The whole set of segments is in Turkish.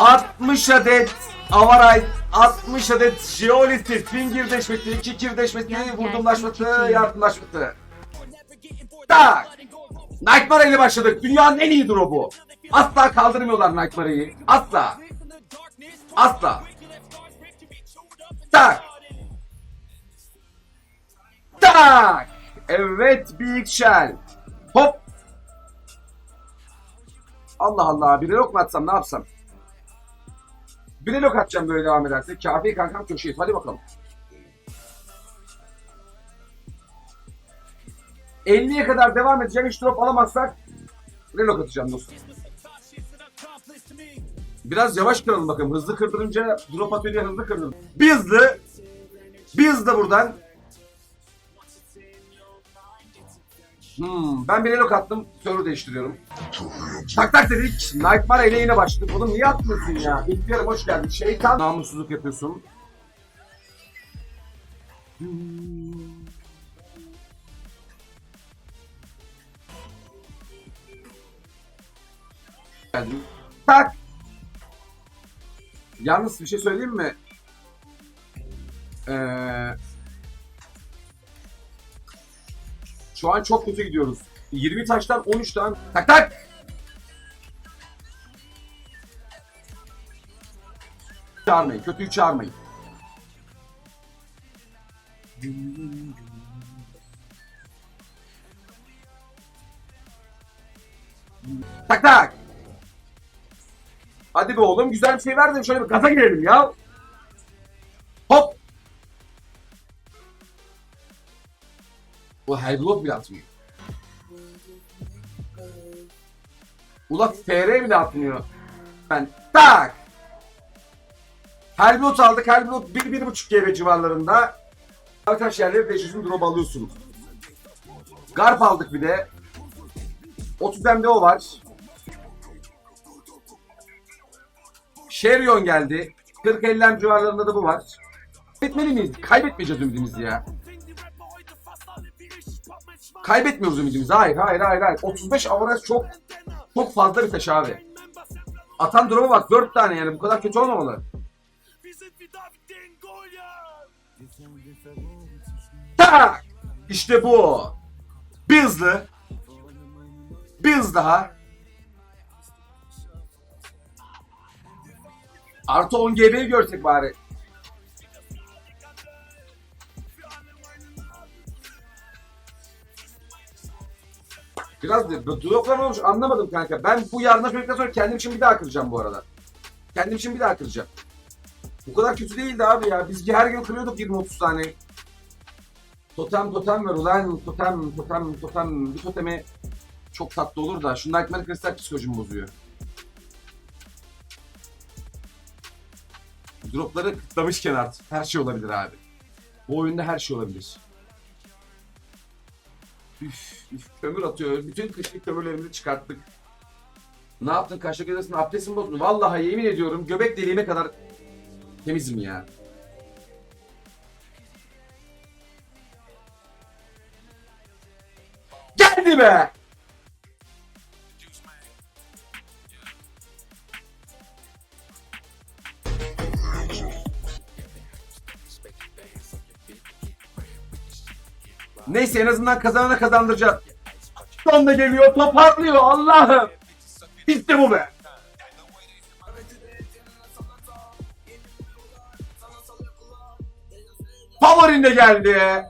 60 adet Avaray, 60 adet Jeolisi, Finger deşmesi, Kikir deşmesi, Gel, vurdumlaşması, yardımlaşması. Tak! Nightmare ile başladık. Dünyanın en iyi drop'u. Asla kaldırmıyorlar Nightmare'yi. Asla. Asla. Tak! Tak! Evet Big Shell. Hop! Allah Allah. Bir yok mu atsam ne yapsam? Bir lok atacağım böyle devam ederse. Kafi kankam köşeyiz. Hadi bakalım. 50'ye kadar devam edeceğim. Hiç drop alamazsak relok atacağım dostum. Biraz yavaş kıralım bakalım. Hızlı kırdırınca drop atıyor diye hızlı kırdım. Bir hızlı. Bir hızlı buradan. Hmm, ben bir relok attım. Server değiştiriyorum. Tak tak dedik. Nightmare ile yine başladık. Oğlum niye atmıyorsun ya? İlklerim hoş geldin. Şeytan namussuzluk yapıyorsun. Geldim. Tak. Yalnız bir şey söyleyeyim mi? Ee, şu an çok kötü gidiyoruz. 20 taştan 13 tane. Tak tak. Çağırmayın. Kötüyü çağırmayın. Tak tak. Hadi be oğlum güzel bir şey verdin. Şöyle bir gaza girelim ya. Hop. Bu Hellblock bile atmıyor. Ulan FR bile atmıyor. Ben tak. Hellblock aldık. Hellblock 1-1.5 GB civarlarında. Arkadaş yerleri 500'ün drop alıyorsunuz. Garp aldık bir de. 30 MD o var. Şerion geldi. 40-50 M civarlarında da bu var. Kaybetmeli miyiz? Kaybetmeyeceğiz ümidimizi ya. Kaybetmiyoruz ümidimizi. Hayır, hayır, hayır, hayır. 35 avaraj çok çok fazla bir taş abi. Atan duruma bak 4 tane yani bu kadar kötü olmamalı. İşte bu. Bir hızlı. Bir hız daha. Artı 10 GB'yi görsek bari. Biraz droplar olmuş anlamadım kanka. Ben bu yarına çocuktan sonra kendim için bir daha kıracağım bu arada. Kendim için bir daha kıracağım. Bu kadar kötü değildi abi ya. Biz her gün kırıyorduk 20-30 tane. Totem totem ver ulan. Totem totem totem. Bir totemi çok tatlı olur da. Şu Nightmare Crystal psikolojimi bozuyor. Dropları kıtlamışken artık her şey olabilir abi. Bu oyunda her şey olabilir. Üf, üf kömür atıyor. Bütün kışlık kömürlerimizi çıkarttık. Ne yaptın kaşla gözüsün abdestin bozdun. Vallahi yemin ediyorum göbek deliğime kadar temizim ya. Geldi be! Neyse en azından kazanana kazandıracağız. Son da geliyor toparlıyor Allah'ım. İşte bu be. Favorin de geldi.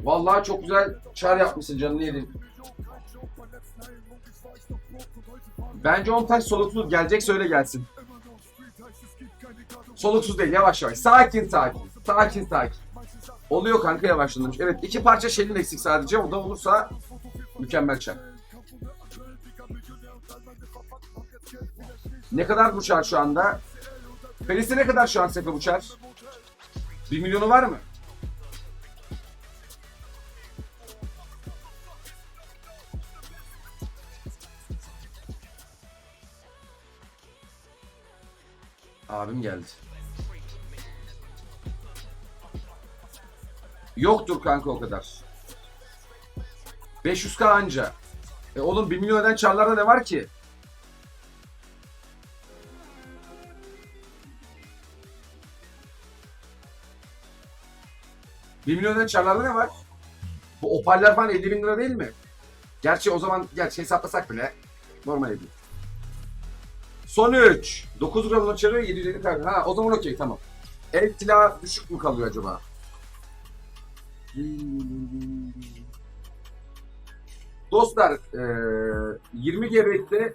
Vallahi çok güzel çar yapmışsın canını yedim. Bence 10 taş soluksuz gelecek söyle gelsin. Soluksuz değil yavaş yavaş. Sakin sakin. Sakin sakin. Oluyor kanka yavaşlanmış. Evet iki parça şelin eksik sadece. O da olursa mükemmel çar. Ne kadar bu çar şu anda? Feris'e ne kadar şu an Sefe Uçar? 1 milyonu var mı? Abim geldi. Yoktur kanka o kadar. 500k anca. E oğlum 1 milyon eden çarlarda ne var ki? Bir milyon eden çarlarda ne var? Bu opaller falan 50 bin lira değil mi? Gerçi o zaman gerçi hesaplasak bile normal ediyor. Son 3. 9 gramın çarı 750 kalori. Ha o zaman okey tamam. El silahı düşük mü kalıyor acaba? Dostlar eee 20 GB'de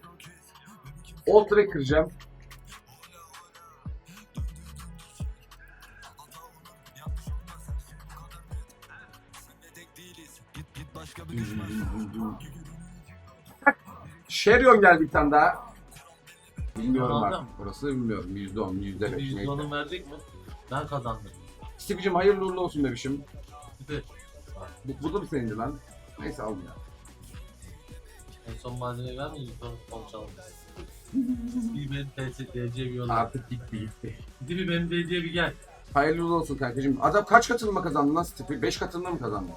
Ultra kıracağım. Şerion geldi bir tane daha. Bilmiyorum bak. mı? Burası bilmiyorum. %10, %5. Yüz neyse. dolar verdik mi? Ben kazandım. Stevie'cim hayırlı uğurlu olsun bebişim. Süper. Bu, bu da mı senindi lan? Neyse al ya. En son malzemeyi vermeyin sonra konuşalım. bir benim TC DC bir yol. Artık gitti gitti. Bir de benim DC bir gel. Hayırlı uğurlu olsun kankacığım. Adam kaç katılma kazandı lan Stevie? 5 katılma mı kazandı?